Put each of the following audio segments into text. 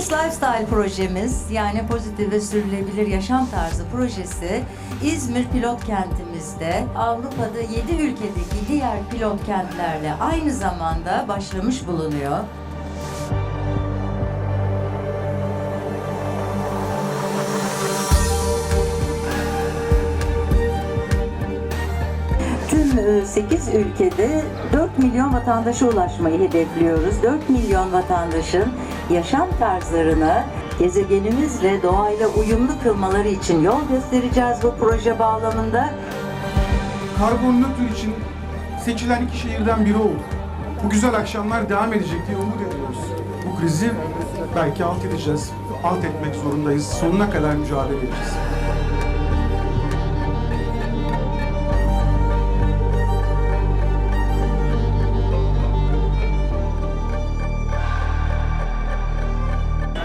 PS Lifestyle projemiz yani pozitif ve sürdürülebilir yaşam tarzı projesi İzmir pilot kentimizde Avrupa'da 7 ülkedeki diğer pilot kentlerle aynı zamanda başlamış bulunuyor. Tüm 8 ülkede 4 milyon vatandaşa ulaşmayı hedefliyoruz. 4 milyon vatandaşın yaşam tarzlarını gezegenimizle doğayla uyumlu kılmaları için yol göstereceğiz bu proje bağlamında. Karbon nötr için seçilen iki şehirden biri olduk. Bu güzel akşamlar devam edecek diye umut ediyoruz. Bu krizi belki alt edeceğiz. Alt etmek zorundayız. Sonuna kadar mücadele edeceğiz.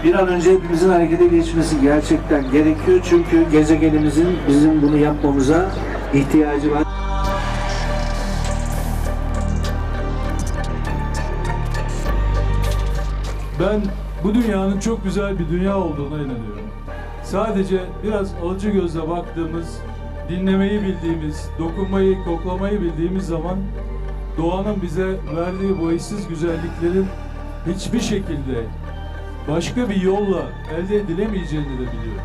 Bir an önce hepimizin harekete geçmesi gerçekten gerekiyor. Çünkü gezegenimizin bizim bunu yapmamıza ihtiyacı var. Ben bu dünyanın çok güzel bir dünya olduğuna inanıyorum. Sadece biraz alıcı gözle baktığımız, dinlemeyi bildiğimiz, dokunmayı, koklamayı bildiğimiz zaman doğanın bize verdiği bu eşsiz güzelliklerin hiçbir şekilde başka bir yolla elde edilemeyeceğini de biliyorum.